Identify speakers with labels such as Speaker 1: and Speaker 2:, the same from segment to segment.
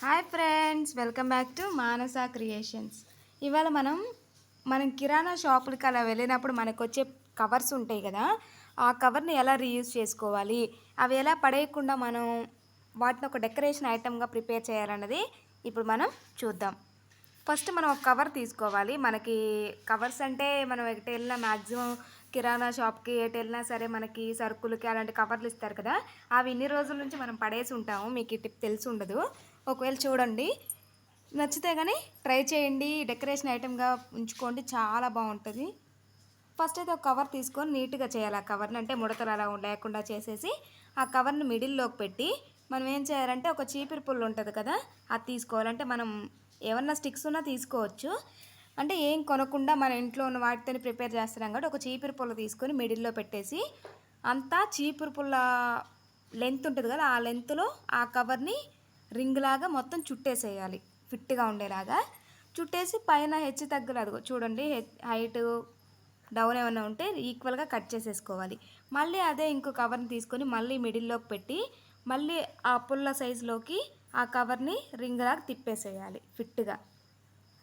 Speaker 1: Hi friends welcome back to Manasa creations. ఇవాళ మనం మనం కిరాణా షాపులకి అలా వెళ్ళినప్పుడు మనకు వచ్చే కవర్స్ ఉంటాయి కదా ఆ కవర్ని ఎలా రీయూజ్ చేసుకోవాలి అవి ఎలా పడేయకుండా మనం వాటిని ఒక డెకరేషన్ ఐటమ్గా ప్రిపేర్ చేయాలన్నది ఇప్పుడు మనం చూద్దాం. ఫస్ట్ మనం ఒక కవర్ తీసుకోవాలి. మనకి కవర్స్ అంటే మనం ఎటు వెళ్ళిన మ్యాక్సిమం కిరాణా షాప్కి ఎటు వెళ్ళినా సరే మనకి సరుకులకి అలాంటి కవర్లు ఇస్తారు కదా అవి ఇన్ని రోజుల నుంచి మనం పడేసి ఉంటాము. మీకు ఈ టిప్ తెలిసి ఉండదు. ఒకవేళ చూడండి నచ్చితే కానీ ట్రై చేయండి. డెకరేషన్ ఐటెంగా ఉంచుకోండి చాలా బాగుంటుంది. ఫస్ట్ అయితే ఒక కవర్ తీసుకొని నీట్గా చేయాలి ఆ కవర్ని. అంటే ముడతలు అలా లేకుండా చేసేసి ఆ కవర్ని మిడిల్లోకి పెట్టి మనం ఏం చేయాలంటే ఒక చీపిరి పుల్లు ఉంటుంది కదా అది తీసుకోవాలంటే మనం ఏమన్నా స్టిక్స్ ఉన్నా తీసుకోవచ్చు. అంటే ఏం కొనకుండా మన ఇంట్లో ఉన్న వాటితోనే ప్రిపేర్ చేస్తున్నాం కాబట్టి ఒక చీపురు పుల్ల తీసుకొని మిడిల్లో పెట్టేసి అంతా చీపురు పుల్ల లెంత్ ఉంటుంది కదా ఆ లెంత్లో ఆ కవర్ని రింగ్ లాగా మొత్తం చుట్టేసేయాలి ఫిట్గా ఉండేలాగా. చుట్టేసి పైన హెచ్చు తగ్గులు అదిగో చూడండి హైట్ డౌన్ ఏమైనా ఉంటే ఈక్వల్గా కట్ చేసేసుకోవాలి. మళ్ళీ అదే ఇంకో కవర్ని తీసుకొని మళ్ళీ మిడిల్లోకి పెట్టి మళ్ళీ ఆ పుల్ల సైజులోకి ఆ కవర్ని రింగ్ లాగా తిప్పేసేయాలి ఫిట్గా.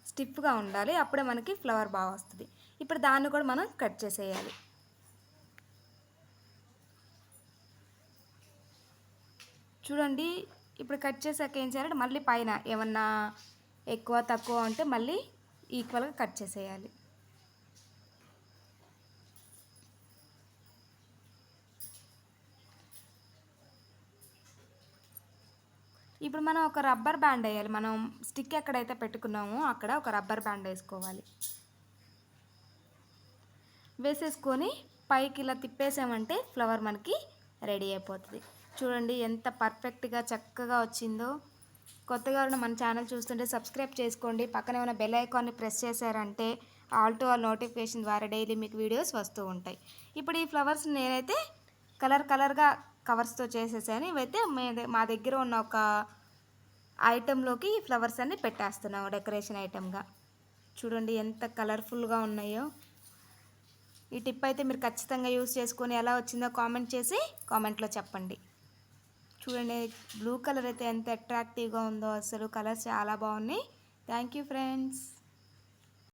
Speaker 1: స్టిఫ్గా ఉండాలి. అప్పుడే మనకి ఫ్లవర్ బాగా వస్తుంది. ఇప్పుడు దాన్ని కూడా మనం కట్ చేసేయాలి. చూడండి ఇప్పుడు కట్ చేసాక ఏం చేయాలంటే మళ్ళీ పైన ఏమన్నా ఎక్కువ తక్కువ ఉంటే మళ్ళీ ఈక్వల్గా కట్ చేసేయాలి. ఇప్పుడు మనం ఒక రబ్బర్ బ్యాండ్ వేయాలి. మనం స్టిక్ ఎక్కడైతే పెట్టుకున్నామో అక్కడ ఒక రబ్బర్ బ్యాండ్ వేసుకోవాలి. వేసేసుకొని పైకి ఇలా తిప్పేసామంటే ఫ్లవర్ మనకి రెడీ అయిపోతుంది. చూడండి ఎంత పర్ఫెక్ట్గా చక్కగా వచ్చిందో. కొత్తగా ఉన్న మన ఛానల్ చూస్తుంటే సబ్స్క్రైబ్ చేసుకోండి. పక్కనే ఉన్న బెల్ ఐకాన్ని ప్రెస్ చేశారంటే ఆల్ టు ఆల్ నోటిఫికేషన్ ద్వారా డైలీ మీకు వీడియోస్ వస్తూ ఉంటాయి. ఇప్పుడు ఈ ఫ్లవర్స్ నేనైతే కలర్ కలర్గా కవర్స్తో చేసేసాను ఇవైతే మా దగ్గర ఉన్న ఒక ఐటెంలోకి ఈ ఫ్లవర్స్ అన్నీ పెట్టేస్తున్నాము డెకరేషన్ ఐటెంగా. చూడండి ఎంత కలర్ఫుల్గా ఉన్నాయో. ఈ టిప్ అయితే మీరు ఖచ్చితంగా యూస్ చేసుకొని ఎలా వచ్చిందో కామెంట్ చేసి కామెంట్లో చెప్పండి. చూడండి బ్లూ కలర్ అయితే ఎంత అట్రాక్టివ్గా ఉందో అసలు కలర్స్ చాలా బాగున్నాయి. Thank you friends.